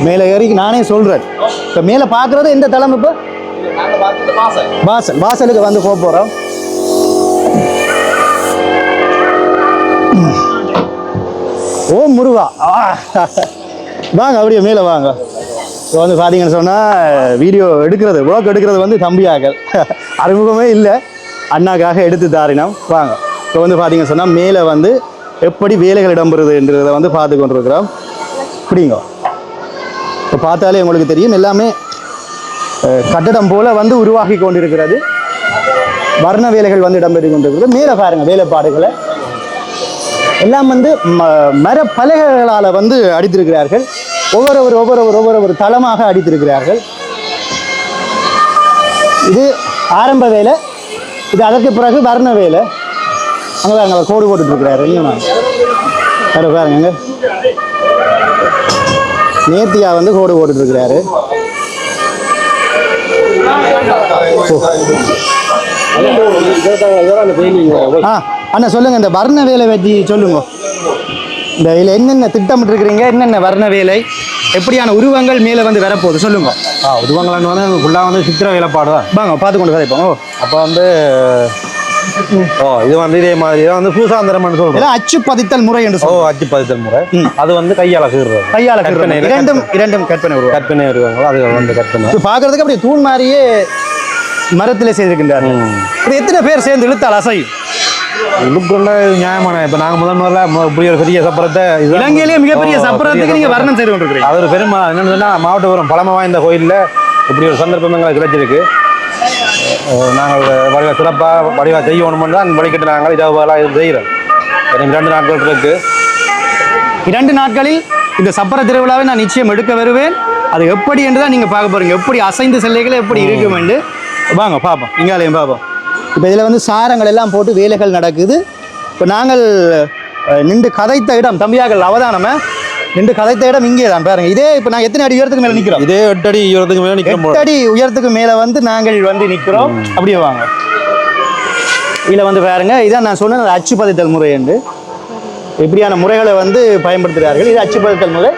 Speaker 1: மேல ஏறி நானே சொல்றேன். இப்ப மேல பாக்குறது எந்த தளம் இப்ப? வாசல். வாசலுக்கு வந்து போக போறோம். ஓம் முருகா. ஆ. வாங்க அப்படியே மேலே வாங்க. இப்போ வந்து பார்த்தீங்கன்னு சொன்னால் வீடியோ எடுக்கிறது ப்ளாக் எடுக்கிறது வந்து தம்பியாக்கள். அறிமுகமே இல்லை. அண்ணாக்காக எடுத்து தாரினம். வாங்க. இப்போ வந்து பார்த்தீங்கன்னு சொன்னால் மேலே வந்து எப்படி வேலைகள் இடம்பெறுதுன்றதை வந்து பார்த்து கொண்டிருக்கிறோம். இப்படிங்க இப்போ பார்த்தாலே உங்களுக்கு தெரியும் எல்லாமே கட்டடம் போல் வந்து உருவாகி கொண்டிருக்கிறது. வர்ண வேலைகள் வந்து இடம்பெற்று கொண்டிருக்கிறது மேலே பாருங்கள் வேலைப்பாடுகளை. எல்லாம் வந்து மர பலகைகளால் வந்து அடித்திருக்கிறார்கள். ஒவ்வொரு ஒரு ஒவ்வொரு தளமாக அடித்திருக்கிறார்கள். இது ஆரம்ப வேலை. இது அதற்கு பிறகு வர்ண வேலை. அங்கே அவர் கோடு போட்டுட்டு இருக்கிறாரு வேறு பாருங்க நேர்த்தியா வந்து கோடு போட்டுட்டு இருக்கிறாரு ஆ. அண்ணா சொல்லுங்க இந்த வர்ண வேலை பற்றி சொல்லுங்க. இந்த இதில் என்னென்ன திட்டமிட்டு இருக்கிறீங்க என்னென்ன வர்ண வேலை எப்படியான உருவங்கள் மேலே வந்து வரப்போகுது சொல்லுங்க.
Speaker 4: ஆ உருவங்கள்னு வந்து ஃபுல்லாக வந்து சித்திர வேலைப்பாடு தான்.
Speaker 1: வாங்க பார்த்து கொண்டு கதைப்போம் ஓ.
Speaker 4: அப்போ வந்து ஓ இது வந்து இதே மாதிரி தான் வந்து பூசாந்திரம்னு சொல்றோம்.
Speaker 1: அச்சு பதித்தல் முறை என்று
Speaker 4: ஓ
Speaker 1: சொல்லுவோம்
Speaker 4: அச்சு பதித்தல் முறை. அது வந்து கையால் கீறுறது.
Speaker 1: கையால
Speaker 4: கற்பனை,
Speaker 1: இரண்டும் இரண்டும் கற்பனை உருவம்.
Speaker 4: கற்பனை வருவாங்களோ அது வந்து கற்பனை.
Speaker 1: இது பார்க்கறதுக்கு அப்படியே தூண் மாதிரியே மரத்திலே செய்திருக்கின்றார். இப்படி எத்தனை பேர் சேர்ந்து இழுத்தால் அசையும்?
Speaker 4: லுக்குள்ள நியாயமான இப்போ நாங்கள் முதல் முதல்ல இப்படி ஒரு பெரிய சப்பரத்தை
Speaker 1: இலங்கையிலேயே மிகப்பெரிய சப்பரத்துக்கு
Speaker 4: பெரிய
Speaker 1: நீங்க
Speaker 4: சப்பரம்.
Speaker 1: வர்ணம் செய்து கொண்டிருக்கிறீங்க.
Speaker 4: அது ஒரு பெருமை. என்னன்னு சொன்னால் மாவட்டபுரம் பழமை வாய்ந்த கோயிலில் இப்படி ஒரு சந்தர்ப்பம் எங்களுக்கு கிடைச்சிருக்கு. நாங்கள் வடிவ சிறப்பாக வடிவா செய்யணும்னு தான் வழிகிட்டு நாங்கள் இதாக இது செய்கிறோம். எனக்கு ரெண்டு நாட்கள் இருக்கு.
Speaker 1: இரண்டு நாட்களில் இந்த சப்பர திருவிழாவை நான் நிச்சயம் எடுக்க வருவேன். அது எப்படி என்று தான் நீங்கள் பார்க்க போறீங்க. எப்படி அசைந்து செல்லைகள் எப்படி இருக்கும் என்று. வாங்க பார்ப்போம். இங்காலையும் பார்ப்போம். இப்போ இதில் வந்து சாரங்கள் எல்லாம் போட்டு வேலைகள் நடக்குது. இப்போ நாங்கள் நின்று கதைத்த இடம் தம்பியாக்கள் அவதானம நின்று கதைத்த இடம் இங்கே தான் பாருங்க. இதே இப்போ நான் எத்தனை அடி உயரத்துக்கு மேலே நிற்கிறோம்
Speaker 4: இதே எட்டு அடி இருபதுக்கு மேலே நிற்கும்
Speaker 1: எட்டு அடி உயரத்துக்கு மேலே வந்து நாங்கள் வந்து நிற்கிறோம் அப்படியே வாங்க. இதில் வந்து பாருங்க இதான் நான் சொன்ன அந்த அச்சு பதித்தல் முறை என்று. இப்படியான முறைகளை வந்து பயன்படுத்துகிறார்கள். இது அச்சுப்படுத்தல் முறை.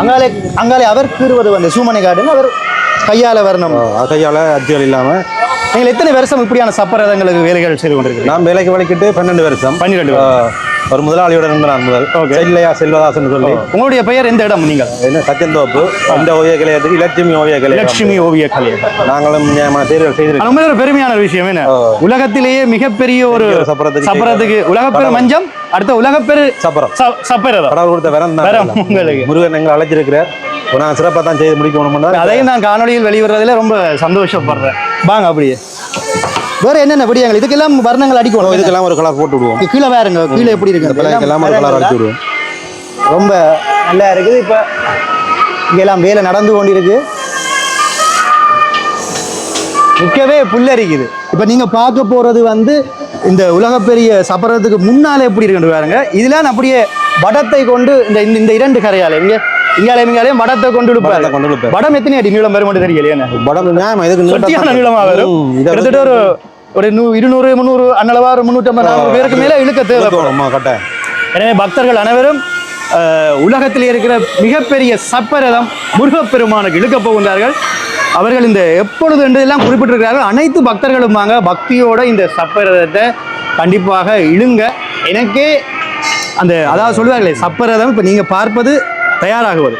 Speaker 1: அங்காலே அங்காலே அவர் கூறுவது வந்து சூமனை கார்டன் அவர் கையால வரணும்.
Speaker 4: கையால் அச்சுகள் இல்லாமல்
Speaker 1: நீங்கள் எத்தனை வருஷம் இப்படியான சப்பரதங்களுக்கு வேலைகள் செய்து கொண்டிருக்கிறீங்க
Speaker 4: நான் வேலைக்கு வலிக்கிட்டு பன்னெண்டு வருஷம்.
Speaker 1: பன்னிரெண்டு
Speaker 4: ஒரு முதலாளியோட இருந்த நான் முதல்.
Speaker 1: Okay.
Speaker 4: செல்லையா செல்வதாசன் சொல்லி.
Speaker 1: உங்களுடைய பெயர் எந்த இடம் நீங்கள்?
Speaker 4: என்ன சத்தியந்தோப்பு இந்த ஓவிய கலையத்துக்கு லட்சுமி ஓவிய கலை
Speaker 1: லட்சுமி ஓவிய கலையகம்
Speaker 4: நாங்களும்
Speaker 1: அது உண்மையிலே ஒரு பெருமையான விஷயம் என்ன. உலகத்திலேயே மிகப்பெரிய ஒரு
Speaker 4: சப்பரத்துக்கு
Speaker 1: உலகப்பெரு. மஞ்சம் அடுத்த உலகப்பெரு
Speaker 4: சப்பரம்.
Speaker 1: ச- சப்பரதம்
Speaker 4: கடவுள் கொடுத்த வரம்.
Speaker 1: உங்களுக்கு.
Speaker 4: முருகன் எங்களை அழைச்சிருக்கிறார். நான் சிறப்பாக தான் செய்து முடிக்கணும்
Speaker 1: அதையும் நான் காணொளியில் வெளிவரதுல ரொம்ப சந்தோஷப்படுறேன். வாங்க அப்படியே. வேற என்னென்ன விடியங்கள் இதுக்கெல்லாம் வர்ணங்கள் அடிக்கணும்
Speaker 4: இதுக்கெல்லாம் ஒரு கலர் போட்டு விடுவோம்.
Speaker 1: கீழே வேறுங்க கீழே எப்படி இருக்கு?
Speaker 4: பிள்ளைக்கெல்லாம் ஒரு கலர் அடிச்சு விடுவோம்
Speaker 1: ரொம்ப நல்லா இருக்குது. இப்போ இங்கெல்லாம் வேலை நடந்து கொண்டிருக்கு. நிற்கவே புல்லரிக்குது. இப்போ நீங்க பார்க்க போறது வந்து இந்த உலகப்பெரிய சப்பரத்துக்கு முன்னாலே எப்படி இருக்குன்னு பாருங்க. இதெல்லாம் அப்படியே வடத்தை கொண்டு இந்த- இந்த இரண்டு கரையால இங்க இங்காலே இங்காலையும் வடத்தை கொண்டு
Speaker 4: வடத்தை
Speaker 1: இழுப்பாரு
Speaker 4: கொண்டு இழுப்பாரு.
Speaker 1: வடம் எத்தனை அடி நீளம் வரும் மட்டும் தெரியலையே
Speaker 4: படம் நியாயமா இதுக்கு நீளம்.
Speaker 1: நீளமா வரும். கிட்டத்தட்ட ஒரு ஒரு நூ இருநூறு முந்நூறு அன்னளவா ஒரு முந்நூற்றம்பது நானூறு பேருக்கு மேல இழுக்க தேவை
Speaker 4: ஆமா, கட்டாயம்
Speaker 1: எனவே பக்தர்கள் அனைவரும் உலகத்தில் இருக்கிற மிகப்பெரிய சப்பரதம் முருகப்பெருமானுக்கு இழுக்கப் போகின்றார்கள். அவர்கள் இந்த எப்பொழுது என்றெல்லாம் குறிப்பிட்டிருக்கிறார்கள். அனைத்து பக்தர்களும் வாங்க பக்தியோட இந்த சப்பரதத்தை கண்டிப்பாக இழுங்க. எனக்கே அந்த அதாவது சொல்லுவார்களே சப்பரதம் இப்போ நீங்கள் பார்ப்பது தயாராகுவது.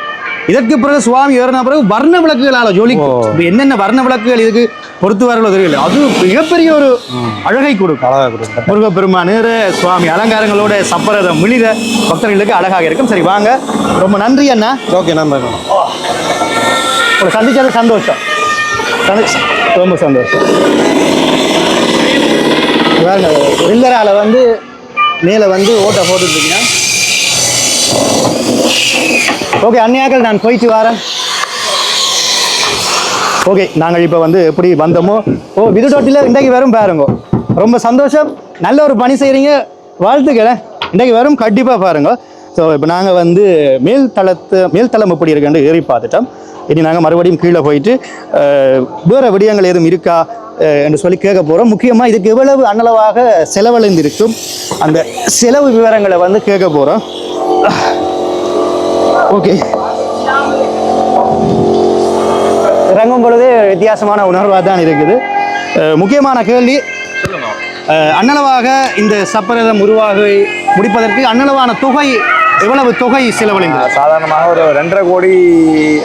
Speaker 1: இதற்கு பிறகு சுவாமி ஏறின பிறகு வர்ண விளக்குகளால் ஜொலிக்கும் என்னென்ன வர்ண விளக்குகள் இதுக்கு பொறுத்துவார்களோ தெரியல. அது மிகப்பெரிய ஒரு அழகை கொடுக்கும்.
Speaker 4: அழகா கொடுக்கும்.
Speaker 1: முருகப்பெருமான் நேர சுவாமி அலங்காரங்களோட சப்பரதம் மிளிர பக்தர்களுக்கு அழகாக இருக்கும். சரி வாங்க. ரொம்ப நன்றி அண்ணா.
Speaker 4: ஓகே
Speaker 1: உங்களை சந்திச்சது சந்தோஷம். சந்தி- ரொம்ப சந்தோஷம். வில்லரால வந்து மேலே வந்து ஓட்டை போட்டுருக்கீங்க ஓகே அந்நியாக்கள் நான் போயிட்டு வரேன். ஓகே நாங்கள் இப்போ வந்து எப்படி வந்தோமோ ஓ விதுடோட்டில் இன்றைக்கு வரும் பாருங்க. ரொம்ப சந்தோஷம். நல்ல ஒரு பணி செய்கிறீங்க வாழ்த்துக்களை. இன்றைக்கு வரும் கண்டிப்பாக பாருங்க. ஸோ இப்போ நாங்கள் வந்து மேல் தளத்து மேல் தளம் எப்படி இருக்குன்னு ஏறி பார்த்துட்டோம். இனி நாங்கள் மறுபடியும் கீழே போயிட்டு வேறு விடயங்கள் எதுவும் இருக்கா என்று சொல்லி கேட்க போகிறோம் முக்கியமாக இதுக்கு எவ்வளவு அன்னளவாக செலவழிந்திருக்கும் அந்த செலவு விவரங்களை வந்து கேட்க போகிறோம் ஓகே. இறங்கும் பொழுதே வித்தியாசமான உணர்வாக தான் இருக்குது. முக்கியமான கேள்வி. அன்னளவாக இந்த சப்பரதம் உருவாக முடிப்பதற்கு அன்னளவான தொகை எவ்வளவு தொகை செலவழிந்தது?
Speaker 2: சாதாரணமாக ஒரு ரெண்டரை கோடி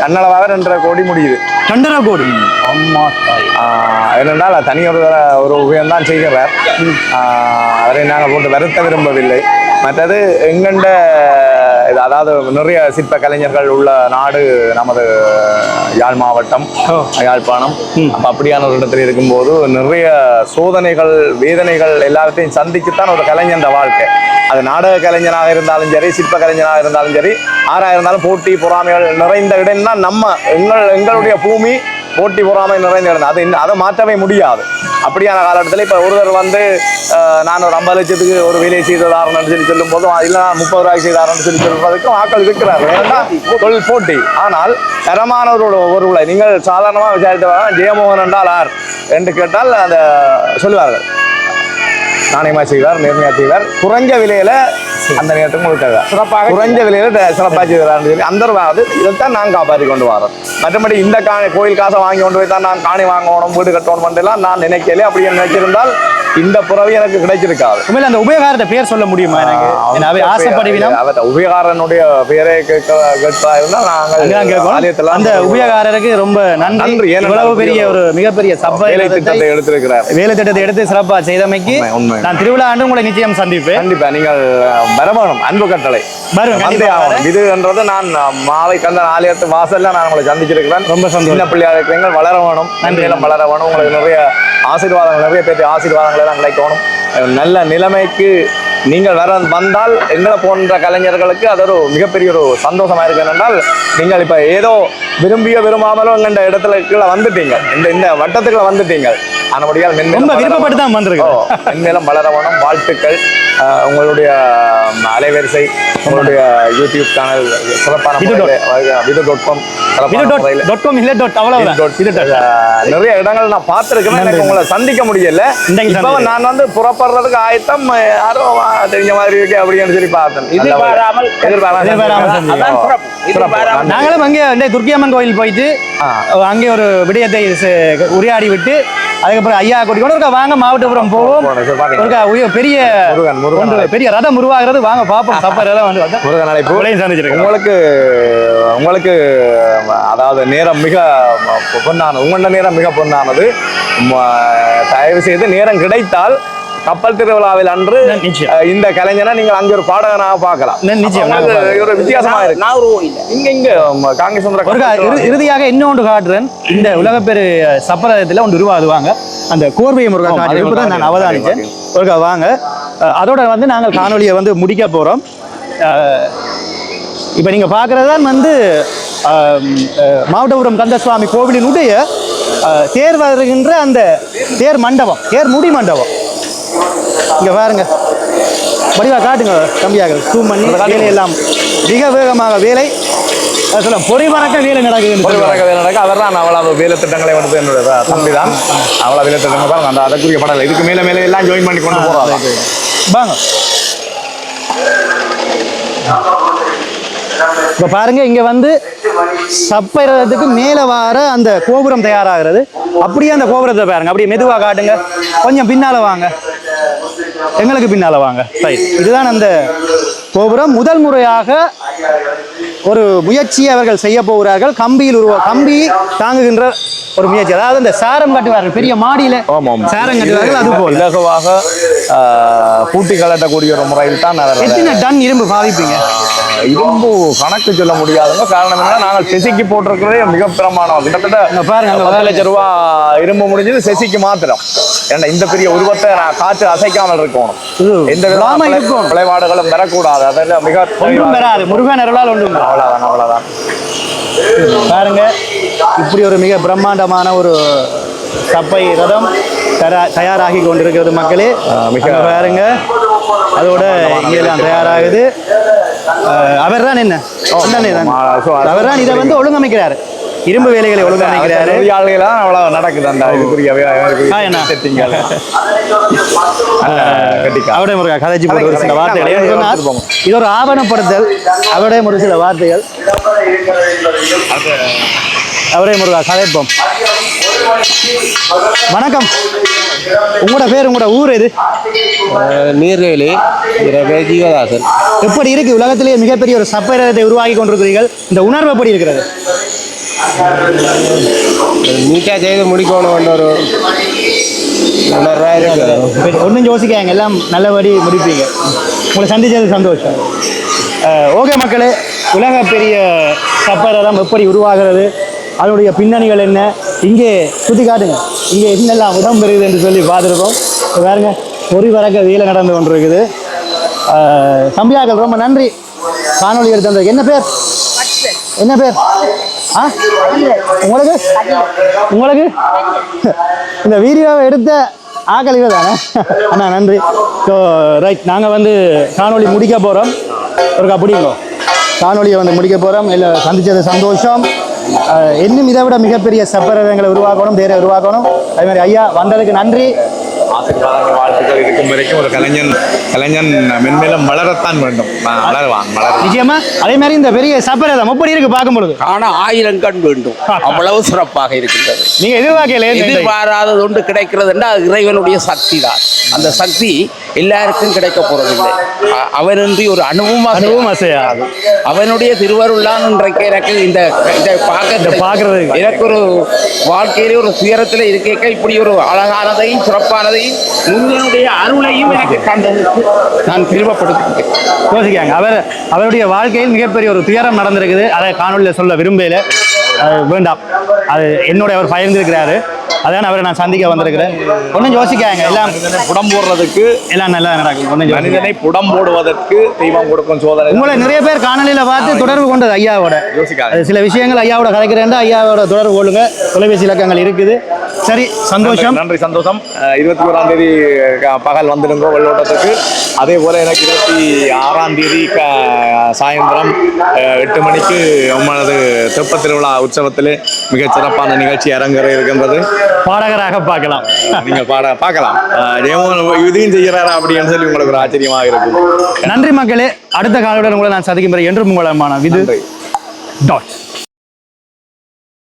Speaker 2: அன்னளவாக ரெண்டரை கோடி முடியுது.
Speaker 1: ரெண்டரை கோடி. அம்மா
Speaker 2: ஏனென்றால் தனி ஒரு உபயம்தான் செய்கிறார் அவரை நாங்கள் போட்டு வருத்த விரும்பவில்லை. மற்றது எங்கண்ட இது அதாவது நிறைய சிற்ப கலைஞர்கள் உள்ள நாடு நமது யாழ் மாவட்டம் யாழ்ப்பாணம். அப்ப அப்படியான ஒரு இடத்துல இருக்கும்போது நிறைய சோதனைகள் வேதனைகள் எல்லாத்தையும் சந்திச்சுத்தான் ஒரு கலைஞன் வாழ்க்கை. அது நாடக கலைஞனாக இருந்தாலும் சரி சிற்ப கலைஞனாக இருந்தாலும் சரி ஆறாக இருந்தாலும் போட்டி பொறாமைகள் நிறைந்த இடம் தான் நம்ம எங்கள் எங்களுடைய பூமி போட்டி பொறாமை நிறைந்த இடம் அது அதை மாற்றவே முடியாது. அப்படியான காலகட்டத்தில் இப்போ ஒருவர் வந்து நான் ஒரு ஐம்பது லட்சத்துக்கு ஒரு வேலையை செய்ததாரன்னு சொல்லி சொல்லும் போதும் இல்லை நான் முப்பது ரூபாய்க்கு செய்தாரன்னு சொல்லி சொல்றதுக்கும் ஆக்கள் இருக்கிறார்கள் ஏன்னா தொழில் போட்டி. ஆனால் தரமானவரோட ஒரு நீங்கள் சாதாரணமாக விசாரித்து பாருங்க, ஜெயமோகன் என்றால் யார் என்று கேட்டால் அந்த சொல்லுவார்கள் நாணயமா செய்வார் நேர்மையா செய்வார். குறைஞ்ச விலையில அந்த நேரத்துக்கு கொடுத்தார் சிறப்பாக குறைஞ்ச விலையில சிறப்பாக செய்வார் சொல்லி அந்த அது இதைத்தான் நான் காப்பாற்றி கொண்டு வரேன். மற்றபடி இந்த காணி கோயில் காசை வாங்கி கொண்டு போய் தான் நான் காணி வாங்கணும் வீடு கட்டணும் எல்லாம் நான் நினைக்கல. அப்படி நினைச்சிருந்தால் இந்த புறவி எனக்கு கிடைச்சிருக்காது.
Speaker 1: உண்மையில அந்த உபயோகாரத்தை பேர் சொல்ல முடியுமா எனக்கு? எனவே ஆசைப்படுவினா
Speaker 2: அவத்த உபயகாரனுடைய பெயரை கேட்க கேட்பா இருந்தால் நாங்கள் ஆலயத்தில்
Speaker 1: அந்த உபயோகாரருக்கு ரொம்ப நன்றி. இவ்வளவு பெரிய ஒரு மிகப்பெரிய
Speaker 2: வேலை
Speaker 1: சப்பை
Speaker 2: திட்டத்தை எடுத்திருக்கிறார்.
Speaker 1: வேலை திட்டத்தை எடுத்து சிறப்பாக செய்தமைக்கு. நான் திருவிழா ஆண்டு உங்களை நிச்சயம் சந்திப்பேன்.
Speaker 2: கண்டிப்பா நீங்கள் வரவேணும் அன்பு கட்டளை. வந்தே ஆகணும். இதுன்றது நான் மாலை கந்தன் ஆலயத்து வாசல்ல நான் உங்களை சந்திச்சிருக்கிறேன்.
Speaker 1: ரொம்ப.
Speaker 2: சின்ன பிள்ளையா இருக்கிறீங்க வளர வேணும் நன்றியிலும் வளர வேணும் உங்களுக்கு நிறைய ஆசீர்வாதங்கள் நிறைய பேர் ஆசீர்வாதங்கள் எல்லாம் கிடைக்கணும். நல்ல நிலைமைக்கு நீங்கள் வர வந்தால் எங்களை போன்ற கலைஞர்களுக்கு அது ஒரு மிகப்பெரிய ஒரு சந்தோஷமா இருக்கு என்னென்றால் நீங்கள் இப்ப ஏதோ விரும்பியோ விரும்பாமலோ எங்கண்ட இடத்துல கீழே வந்துட்டீங்க. இந்த இந்த வட்டத்துக்குள்ள வந்துட்டீங்க. மென்மேலும்
Speaker 1: ரொம்ப விருப்பப்பட்டு தான் வந்திருக்கோம்
Speaker 2: மென்மேலும் வளர வேணும் வாழ்த்துக்கள். உங்களுடைய அலைவரிசை உங்களுடைய யூடியூப் சேனல் சிறப்பான
Speaker 1: Vidhu
Speaker 2: dot com
Speaker 1: dot com இல்லை டாட்
Speaker 2: அஹ், நிறைய இடங்கள் நான் பார்த்துருக்கேன் எனக்கு உங்களை சந்திக்க முடியல. இப்போ. நான் வந்து புறப்படுறதுக்கு ஆயத்தம் யாரும் தெரிஞ்ச மாதிரி இருக்கு அப்படின்னு சொல்லி பார்த்தேன்
Speaker 5: எதிர்பாராமல்
Speaker 2: எதிர்பாராமல்.
Speaker 1: நாங்களும் அங்கே இந்த துர்க்கியம்மன் கோயில் போயிட்டு. அங்கே ஒரு விடயத்தை உரையாடி விட்டு அதுக்கப்புறம் ஐயா கூட்டி கொண்டு ஒருக்கா வாங்க மாவட்டபுரம் போவோம். உய- பெரிய. பெரிய ரதம் உருவாகிறது. வாங்க பார்ப்போம். சப்பர் எல்லாம் வந்து.
Speaker 2: முருகன் அழைப்பு உங்களுக்கு உங்களுக்கு அதாவது நேரம் மிக பொன்னானது. உங்களோட நேரம் மிக பொன்னானது. தயவு செய்து நேரம் கிடைத்தால் கப்பல் திருவிழாவில் அன்று இந்த கலைஞனை நீங்கள் அங்கே ஒரு பாடகனாக பார்க்கலாம். ஒரு வித்தியாசமா இருக்கு.
Speaker 5: நான் ஒரு கோயில்
Speaker 2: இங்க இங்க
Speaker 1: இறு- இறுதியாக இன்னொன்று காட்டுறேன்? இந்த உலகப்பெரு சப்பரத்தில் ஒன்று உருவாதுவாங்க அந்த கோர்வையை முருகா
Speaker 2: ஆமா,
Speaker 1: காட்டு தான் நான்
Speaker 2: காட்டி-
Speaker 1: ஒருக்கா வாங்க. அதோட வந்து நாங்கள் காணொலியை வந்து முடிக்க போகிறோம் இப்போ நீங்கள் பார்க்குறது தான் வந்து மாவட்டபுரம் கந்தசுவாமி கோவிலினுடைய தேர் வருகின்ற அந்த தேர் மண்டபம் தேர் முடி மண்டபம். இங்கே பாருங்க. வடிவா காட்டுங்க தம்பியாக ஜூம் பண்ணி வேலையெல்லாம் மிக வேகமாக வேலை. சொல்ல பொறி பறக்க வேலை சொல்லுவாங்க.
Speaker 2: வரக வேலை நடக்க. அவர் தான் அவ்வளவு வேலை திட்டங்களை வந்து என்னோட தம்பி தான் அவ்வளவு வேலை திட்டங்கள் பாருங்க. அந்த அதற்குரிய படம் இதுக்கு மேல மேல எல்லாம் ஜாயின் பண்ணி கொண்டு போறாங்க
Speaker 1: வாங்க. இப்போ பாருங்க இங்க வந்து சப்பைறதுக்கு மேலே வர அந்த கோபுரம் தயாராகிறது. அப்படியே அந்த கோபுரத்தை பாருங்க அப்படியே மெதுவா காட்டுங்க. கொஞ்சம் பின்னால வாங்க. எங்களுக்கு பின்னால வாங்க. ரைட் இதுதான் அந்த கோபுரம். முதல் முறையாக ஒரு முயற்சியை அவர்கள் செய்ய போகிறார்கள். கம்பியில் உருவா கம்பி தாங்குகின்ற ஒரு முயற்சி. அதாவது இந்த சாரம் கட்டுவார்கள். பெரிய மாடியில
Speaker 2: ஆமாம்
Speaker 1: சாரம் கட்டுவார்கள். அது போல.
Speaker 2: இலகுவாக பூட்டி கலட்டக்கூடிய ஒரு முறையில் தான்
Speaker 1: எத்தனை டன் இரும்பு பாவிப்பீங்க?
Speaker 2: இரும்பு கணக்கு சொல்ல முடியாதுங்க. காரணம் என்ன நாங்கள் செசிக்கு போட்டிருக்கிறதே மிக பிரமாணம். கிட்டத்தட்ட பத்து. லட்சம் ரூபா இரும்பு முடிஞ்சது செசிக்கு மாத்திரம். ஏன்னா இந்த பெரிய உருவத்தை நான் காற்று அசைக்காமல் இருக்கணும். எந்த விதமான
Speaker 1: இருக்கும்.
Speaker 2: பிழைபாடுகளும் வரக்கூடாது. அதெல்லாம் மிக
Speaker 1: பெறாது முருகன் அருளால் ஒன்றும் பெறாது.
Speaker 2: அவ்வளவுதான் அவ்வளவுதான்.
Speaker 1: பாருங்க இப்படி ஒரு மிக பிரம்மாண்டமான ஒரு சப்பை ரதம் தயாராகி கொண்டிருக்கிறது மக்களே.
Speaker 2: மிக-
Speaker 1: பாருங்க. அதோட இங்கெல்லாம் தயாராகுது அவர் தான் என்ன? அவர் தான் இதை வந்து ஒழுங்கமைக்கிறாரு. இரும்பு வேலைகளை ஒழுங்கமைக்கிறாரு.
Speaker 2: நெறியாளர்களாம் அவ்வளவு நடக்குது அந்த இதுக்குரிய.
Speaker 1: அவருடைய முருகா கதைச்சு போட்டு ஒரு சில வார்த்தைகள். இது ஒரு ஆவணப்படுத்தல். அவருடைய ஒரு சில வார்த்தைகள். அவரே முருகா கதைப்போம். வணக்கம். உங்களோட பேர் உங்களோட ஊர் எது?
Speaker 5: நீர்வேலி ஜீவதாசன்.
Speaker 1: எப்படி இருக்கு? உலகத்திலேயே மிகப்பெரிய ஒரு சப்பரத்தை உருவாக்கி கொண்டிருக்கிறீர்கள். இந்த உணர்வு எப்படி இருக்கிறது?
Speaker 5: நீட்டாக செய்து முடிக்கணும் ஒரு
Speaker 1: ஒன்றும் யோசிக்காங்க எல்லாம் நல்லபடி முடிப்பீங்க. உங்களை சந்திச்சது சந்தோஷம். ஓகே மக்களே உலக பெரிய சப்பரதம் எப்படி உருவாகிறது? அதனுடைய பின்னணிகள் என்ன? இங்கே சுற்றி காட்டுங்க இங்கே என்னெல்லாம் உடம்பு இருக்குது என்று சொல்லி பார்த்துருக்கோம் இப்ப பாருங்க பொறி வரக்க வேலை நடந்து கொண்டிருக்குது. இருக்குது தம்பியாக்கள் ரொம்ப நன்றி. காணொலி எடுத்து என்ன பேர்? என்ன பேர்? ஆ? உங்களுக்கு? உங்களுக்கு? இந்த வீடியோவை எடுத்த ஆக்கள் தானே அண்ணா நன்றி. ஸோ ரைட் நாங்கள் வந்து காணொலி முடிக்க போகிறோம் ஒரு அப்படிங்கோ காணொலியை வந்து முடிக்க போகிறோம் இல்லை சந்தித்தது சந்தோஷம். இன்னும் இதை விட மிகப்பெரிய செப்பரதங்களை உருவாக்கணும் பேரை உருவாக்கணும். அதே மாதிரி ஐயா வந்ததுக்கு நன்றி.
Speaker 2: வாழ்த்துக்கள் இருக்கும் வரைக்கும் ஒரு கலைஞன் கலைஞன் மென்மேலும் வளரத்தான் வேண்டும். வளருவான் வளர
Speaker 1: நிச்சயமா? அதே மாதிரி இந்த பெரிய சப்பரதம் எப்படி இருக்கு பார்க்கும் பொழுது?
Speaker 5: ஆனா ஆயிரம் கண் வேண்டும். அவ்வளவு சிறப்பாக இருக்கின்றது.
Speaker 1: நீங்க எதிர்பார்க்கல
Speaker 5: எதிர்பாராதது ஒன்று கிடைக்கிறது என்றால் அது இறைவனுடைய சக்தி தான் அந்த சக்தி எல்லாருக்கும் கிடைக்க போறதில்லை. அவனின்றி ஒரு அணுவும்
Speaker 1: அணுவும் அசையாது.
Speaker 5: அவனுடைய திருவருள்தான் இன்றைக்கு எனக்கு இந்த இதை பார்க்க
Speaker 1: பார்க்கறதுக்கு.
Speaker 5: எனக்கு ஒரு வாழ்க்கையிலே ஒரு துயரத்தில் இருக்க இப்படி ஒரு அழகானதையும் சிறப்பானதையும் முன்னனுடைய அருளையும் எனக்கு தந்ததுக்கு நான் திரும்பப்படுத்துகிறேன்
Speaker 1: யோசிக்காங்க. அவர் அவருடைய வாழ்க்கையில் மிகப்பெரிய ஒரு துயரம் நடந்திருக்குது. அதை காணொலியில் சொல்ல விரும்பல. அது வேண்டாம். அது என்னோட அவர் பகிர்ந்திருக்கிறாரு அதான் அவரை நான் சந்திக்க வந்திருக்கிறேன். ஒன்றும் யோசிக்காங்க எல்லாம்
Speaker 2: புடம் போடுறதுக்கு
Speaker 1: எல்லாம் நல்லா நடக்கும். ஒன்றும்
Speaker 2: மனிதனை புடம் போடுவதற்கு தெய்வம் கொடுக்கும் சோதனை.
Speaker 1: உங்களை நிறைய பேர் காணொலியில பார்த்து தொடர்பு கொண்டது ஐயாவோட.
Speaker 2: யோசிக்காது
Speaker 1: சில விஷயங்கள் ஐயாவோட கதைக்கிறேன் ஐயாவோட தொடர்பு கொள்ளுங்க. தொலைபேசி இலக்கங்கள் இருக்குது. சரி சந்தோஷம்.
Speaker 2: நன்றி சந்தோஷம். இருபத்தி ஓராம் தேதி பகல் வந்திருந்தோம் வெள்ளோட்டத்துக்கு. அதே போல எனக்கு இருபத்தி ஆறாம் தேதி சாயந்தரம் எட்டு மணிக்கு உங்களது தெப்ப திருவிழா உற்சவத்தில் மிகச் சிறப்பான நிகழ்ச்சி அரங்கேற இருக்கின்றது.
Speaker 1: பாடகராக பார்க்கலாம்.
Speaker 2: நீங்க பாட பார்க்கலாம். இதையும் செய்கிறாரா அப்படின்னு சொல்லி உங்களுக்கு ஒரு ஆச்சரியமாக இருக்கும்
Speaker 1: நன்றி மக்களே. அடுத்த காலத்துடன் உங்களை நான் சதிக்கும் பிறகு என்றும் உங்களமான விது டாட்